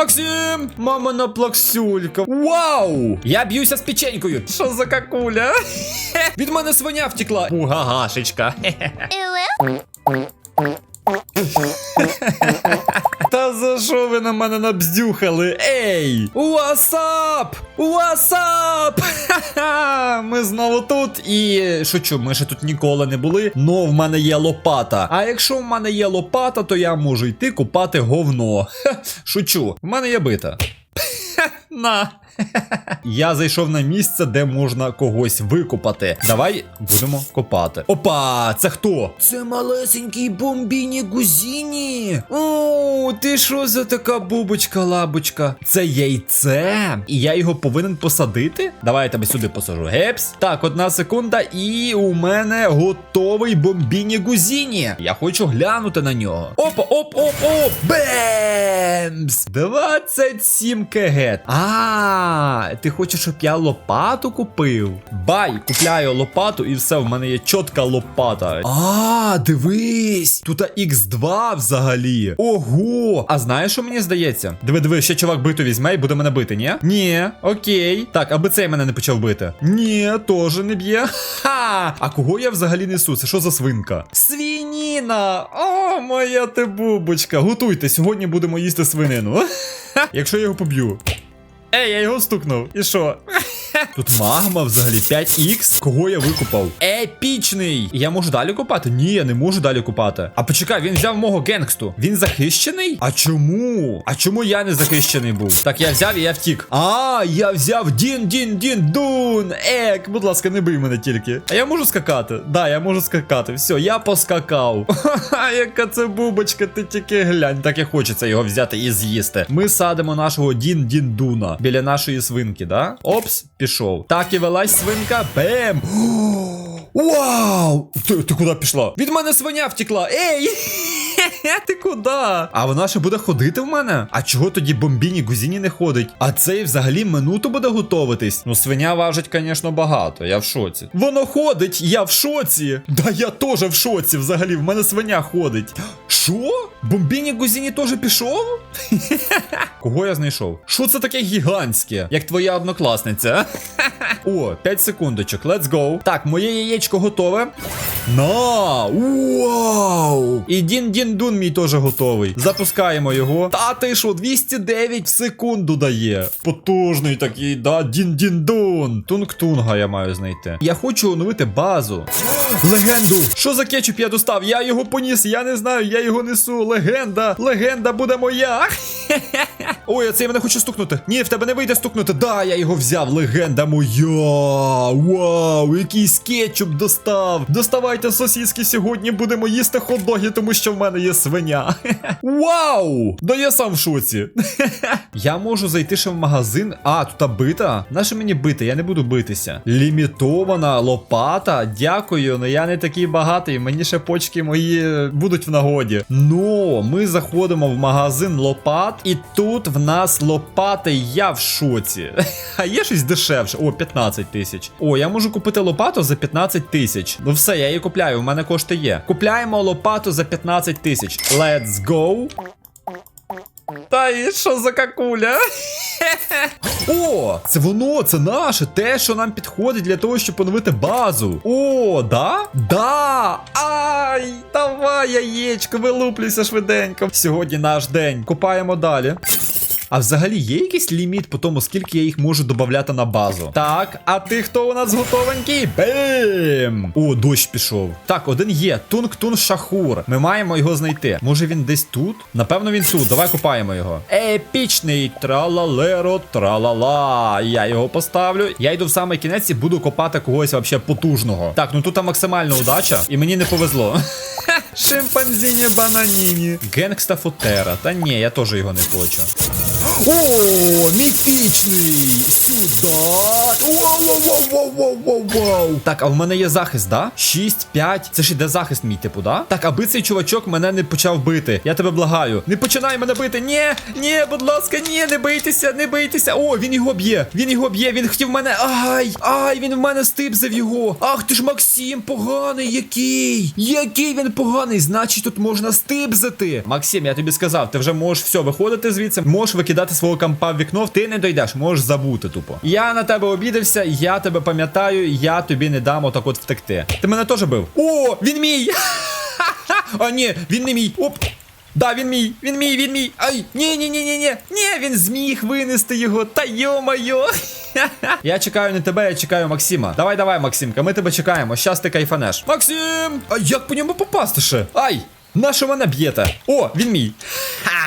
Максим! Мамина плаксюлька. Вау! Я б'юся з печенькою. Що за какуля? Від мене свиня втекла. Бугагашечка. Та за що ви на мене набздюхали? Ей! Васап! Ха-ха! Ми знову тут і шучу, ми ще тут ніколи не були. Но в мене є лопата. А якщо в мене є лопата, то я можу йти купати говно. Шучу, в мене є бита. На. Я зайшов на місце, де можна когось викопати. Давай будемо копати. Опа, це хто? Це малесенький бомбіні гузіні. О, ти що за така бубочка лабочка? Це яйце. І я його повинен посадити? Давай я тебе сюди посажу. Гепс. Так, одна секунда, і у мене готовий бомбіні гузіні. Я хочу глянути на нього. Опа, оп, оп, оп. Бемс! 27 кг. А, ти хочеш, щоб я лопату купив? Бай, купляю лопату і все, в мене є чітка лопата. А, дивись! Тут Х2 взагалі. Ого! А знаєш, що мені здається? Диви, диви, ще чувак биту візьме і буде мене бити, ні? Ні, окей. Так, аби цей мене не почав бити. Ні, теж не б'є. Ха! А кого я взагалі несу? Це що за свинка? Свініна! О, моя ти бубочка. Готуйте, сьогодні будемо їсти свинину. Якщо я його поб'ю. Ей, я його стукнув. І що? Тут магма взагалі 5х. Кого я викупав? Епічний! Я можу далі купати? Ні, я не можу далі купати. А почекай, він взяв мого генгсту. Він захищений? А чому? А чому я не захищений був? Так, я взяв і я втік. А, я взяв Дін, Дін, Дін, Дун. Ек, будь ласка, не бий мене тільки. А я можу скакати? Да, я можу скакати. Все, я поскакав. Ха-ха, яка це бубочка, ти тільки глянь. Так і хочеться його взяти і з'їсти. Ми садимо нашого Дін Дін Дуна біля нашої свинки, да? Опс, пішов. Так і велась свинка. Бем! Вау! Ти, ти куди пішла? Від мене свиня втекла. Ей! Ти куди? А вона ще буде ходити в мене? А чого тоді бомбіні гузіні не ходить? А цей взагалі минуту буде готуватись. Ну, свиня важить, звісно, багато. Я в шоці. Воно ходить, я в шоці. Да я теж в шоці. Взагалі, в мене свиня ходить. Що? Бомбіні гузіні теж пішов? Кого я знайшов? Що це таке гігантське? Як твоя однокласниця? О, 5 секундочок, let's go. Так, моє яєчко готове. На! Вау! І Дін Дін Дун мій теж готовий. Запускаємо його. Та ти що, 209 в секунду дає. Потужний такий, да, Дін Дін Дун. Тунг-тунга я маю знайти. Я хочу оновити базу. Легенду! Що за кетчуп я достав? Я його поніс, я не знаю, я його несу. Легенда! Легенда буде моя! Ой, а це я мене хочу стукнути. Ні, в тебе не вийде стукнути. Да, я його взяв. Легенда моя. Вау, якийсь кетчуп достав. Доставайте сосіски сьогодні, будемо їсти хот-доги, тому що в мене є свиня. Вау! Да я сам в шоці. Я можу зайти ще в магазин. А, тут бита. Наша мені бити, я не буду битися. Лімітована лопата. Дякую, але я не такий багатий. Мені ще почки мої е, будуть в нагоді. Ну, ми заходимо в магазин лопат, і тут в нас лопати. Я в шоці. А є щось дешевше. О, 15 тисяч. О, я можу купити лопату за 15 тисяч. Ну все, я її купляю, у мене кошти є. Купляємо лопату за 15 тисяч. Let's go. Та і що за какуля? О, це воно, це наше, те, що нам підходить для того, щоб поновити базу. О, да? Да! Ай! Давай, яєчко, вилуплюйся швиденько. Сьогодні наш день. Купаємо далі. А взагалі є якийсь ліміт по тому, скільки я їх можу додати на базу? Так, а ти хто у нас готовенький? Бим! О, дощ пішов. Так, один є. Тунг-тун шахур. Ми маємо його знайти. Може він десь тут? Напевно, він тут. Давай купаємо його. Епічний тралалеро, тралала. Я його поставлю. Я йду в самий кінець і буду копати когось вообще потужного. Так, ну тут там максимальна удача, і мені не повезло. Шимпанзіні бананіні. Генгста футера. Та ні, я теж його не хочу. О, міфічний! Сюда! Вау-вау-вау-вау-вау-вау! Так, а в мене є захист, да? 6-5. Це ж іде захист мій, типу, да? Так, аби цей чувачок мене не почав бити. Я тебе благаю. Не починай мене бити. Ні, ні, будь ласка, ні, не бийтеся, не бийтеся. О, він його б'є. Він його б'є, він хотів мене. Ай! Ай, він в мене стипзив його. Ах ти ж Максим, поганий який! Який він поганий! Непоганий, значить тут можна стибзити. Максим, я тобі сказав, ти вже можеш все виходити звідси, можеш викидати свого кампа в вікно, ти не дойдеш, можеш забути тупо. Я на тебе обідався, я тебе пам'ятаю, я тобі не дам отак от втекти. Ти мене теж бив. О, він мій! А, ні, він не мій. Оп. Да, він мій, він мій, він мій. Ай, ні, ні, ні, ні, ні. Ні, він зміг винести його. Та йо-моє. Я чекаю не тебе, я чекаю Максима. Давай, давай, Максимка, ми тебе чекаємо. Щас ти кайфанеш. Максим! А як по ньому попасти ще? Ай! На що мене б'єте? О, він мій. Ха!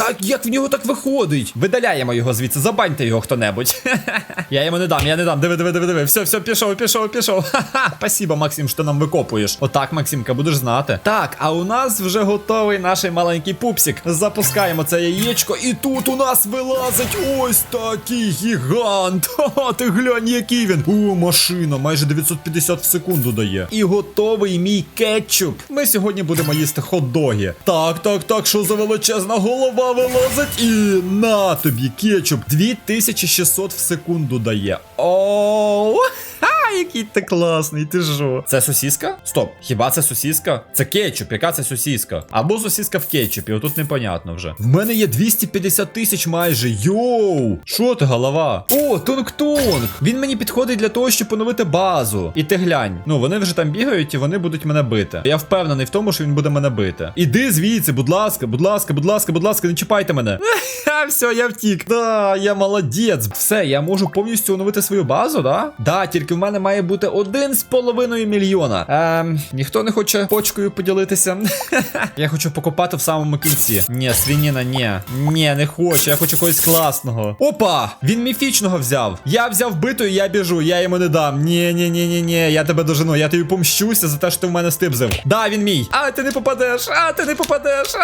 Так як в нього так виходить? Видаляємо його звідси, забаньте його хто-небудь. я йому не дам, я не дам. Диви, диви, диви, диви. Все, все, пішов, пішов, пішов. Ха-ха. Спасибо, Максим, що нам викопуєш. Отак, Максимка, будеш знати. Так, а у нас вже готовий наш маленький пупсик. Запускаємо це яєчко, і тут у нас вилазить ось такий гігант. Ха, ти глянь, який він. О, машина, майже 950 в секунду дає. І готовий мій кетчуп. Ми сьогодні будемо їсти хот-доги. Так, так, так, що за величезна голова вилазить. І на тобі кетчуп. 2600 в секунду дає. Оу. Ха, який ти класний, ти жо. Це сосіска? Стоп, хіба це сосіска? Це кетчуп, яка це сосіска? Або сосіска в кетчупі, отут непонятно вже. В мене є 250 тисяч майже. Йоу! Що ти, голова? О, тонк-тонк! Він мені підходить для того, щоб поновити базу. І ти глянь. Ну, вони вже там бігають і вони будуть мене бити. Я впевнений в тому, що він буде мене бити. Іди звідси, будь ласка, будь ласка, будь ласка, будь ласка, не чіпайте мене. Ха, все, я втік. Да, я молодець. Все, я можу повністю оновити свою базу, да? Да, тільки в мене має бути один з половиною мільйона. Ем, ніхто не хоче почкою поділитися. я хочу покопати в самому кінці. Ні, свініна, ні. Ні, не хочу. Я хочу когось класного. Опа! Він міфічного взяв. Я взяв биту і я біжу, я йому не дам. Ні, ні, ні, ні, ні. Я тебе дожену. Я тобі помщуся за те, що ти в мене стибзив. Да, він мій. А ти не попадеш. А ти не попадеш.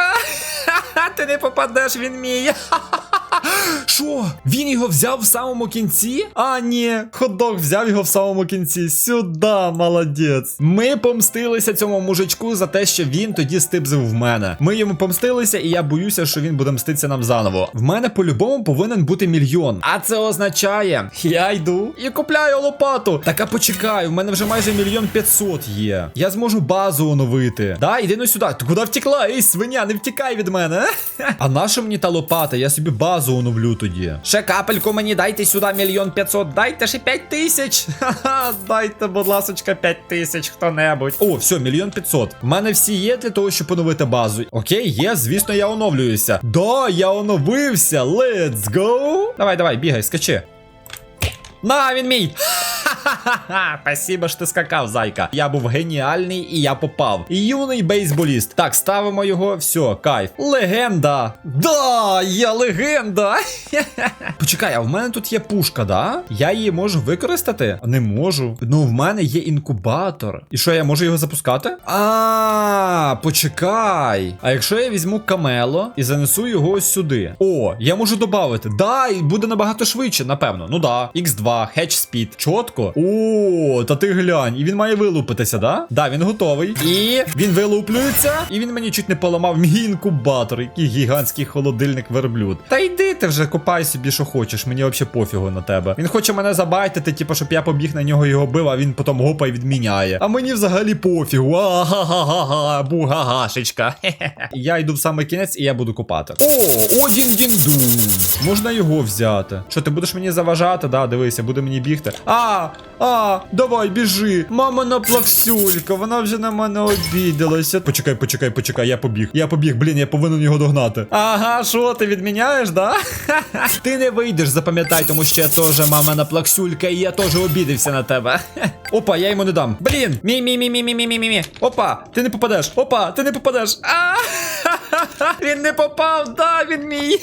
А ти не попадеш, він мій. Що? Він його взяв в самому кінці? А, ні, ходок взяв його в самому кінці. Сюда, молодець. Ми помстилися цьому мужичку за те, що він тоді стибзив в мене. Ми йому помстилися, і я боюся, що він буде мститися нам заново. В мене по-любому повинен бути мільйон. А це означає, я йду і купляю лопату. Так а почекай, в мене вже майже мільйон п'ятсот є. Я зможу базу оновити. Да, іди ну сюди. Ти куди втекла? Ей, свиня, не втікай від мене. А наша мені та лопата? Я собі базу оновлю тоді. Ще капельку мені дайте сюди мільйон п'ятсот. Дайте ще п'ять тисяч. Ха-ха, дайте, будь ласочка, п'ять тисяч хто-небудь. О, все, мільйон п'ятсот. У мене всі є для того, щоб оновити базу. Окей, є, звісно, я оновлююся. Да, я оновився. Let's go. Давай, давай, бігай, скачи. На, він мій! Ха-ха-ха! Спасибо, що ти скакав, зайка. Я був геніальний і я попав. Юний бейсболіст. Так, ставимо його. Все, кайф. Легенда. Да, я легенда. Почекай, а в мене тут є пушка, да? Я її можу використати? Не можу. Ну, в мене є інкубатор. І що, я можу його запускати? А, почекай. А якщо я візьму камело і занесу його ось сюди. О, я можу додати. Да, і буде набагато швидше, напевно. Ну да. X2, Hedge Speed. Чотко. О, та ти глянь. І він має вилупитися, да? Да, він готовий. І він вилуплюється. І він мені чуть не поламав мій інкубатор. Який гігантський холодильник верблюд. Та йди ти вже копай собі, що хочеш. Мені взагалі пофігу на тебе. Він хоче мене забайтити, типу, щоб я побіг на нього його бив, а він потім гопа і відміняє. А мені взагалі пофігу. Ага-га-га-га, бугагашечка. Я йду в самий кінець і я буду копати. О, один діндун. Можна його взяти. Що, ти будеш мені заважати? Да, дивися, буде мені бігти. А, а, давай, біжи. Мама на плаксюлька, вона вже на мене обідалася. Почекай, почекай, почекай, я побіг. Я побіг, блін, я повинен його догнати. Ага, що, ти відміняєш, да? Ти не вийдеш, запам'ятай, тому що я теж мамина плаксюлька, і я теж обідався на тебе. Опа, я йому не дам. Блін, мі мі мі мі мі мі мі мі мі Опа, ти не попадеш. Опа, ти не попадеш. А! Він не попав, да, він мій.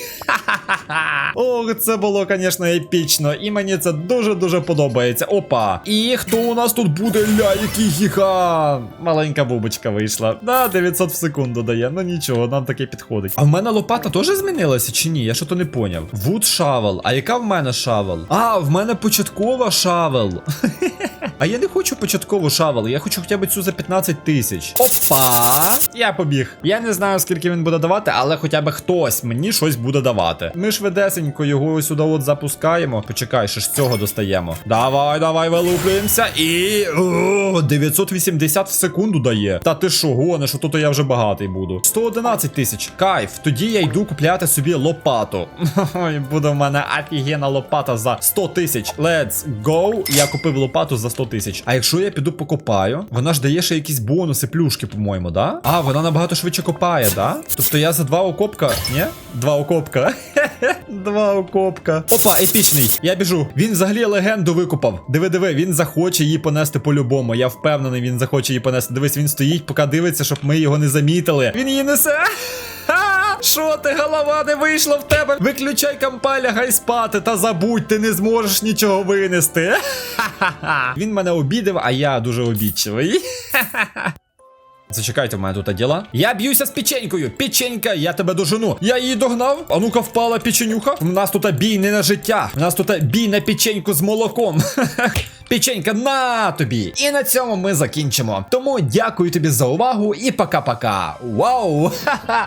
Ох, це було, звісно, епічно. І мені це дуже-дуже подобається. Опа. І хто у нас тут буде? Ля, який гігант. Маленька бубочка вийшла. Да, 900 в секунду дає. Ну нічого, нам таке підходить. А в мене лопата теж змінилася чи ні? Я що то не поняв. Вуд шавел. А яка в мене шавел? А, в мене початкова шавел. А я не хочу початкову шавел, я хочу хоча б цю за 15 тисяч. Опа! Я побіг. Я не знаю, скільки він буде давати, але хоча б хтось мені щось буде давати. Ми швидесенько його сюди от запускаємо. Почекай, ще ж цього достаємо. Давай, давай, вилуплюємося. І. О, 980 в секунду дає. Та ти що, гониш, що тут я вже багатий буду. 111 тисяч. Кайф. Тоді я йду купляти собі лопату. Ой, буде в мене офігенна лопата за 100 тисяч. Let's go. Я купив лопату за 100 тисяч. А якщо я піду покопаю, вона ж дає ще якісь бонуси, плюшки, по-моєму, да? А, вона набагато швидше копає, да? Тобто я за два окопка. Ні? Два окопка. Два окопка. Опа, епічний. Я біжу. Він взагалі легенду викупав. Диви, диви, він захоче її понести по-любому. Я впевнений, він захоче її понести. Дивись, він стоїть, поки дивиться, щоб ми його не замітили. Він її несе. Ха! Що ти, голова, не вийшла в тебе? Виключай компа, лягай спати та забудь, ти не зможеш нічого винести. Ха-ха-ха. Він мене обідав, а я дуже обідчивий. Зачекайте, в мене тут діла. Я б'юся з печенькою. Печенька, я тебе дожену. Я її догнав. А ну-ка впала печенюха. У нас тут бій не на життя. У нас тут бій на печеньку з молоком. Печенька, на тобі! І на цьому ми закінчимо. Тому дякую тобі за увагу і пока-пока. Вау!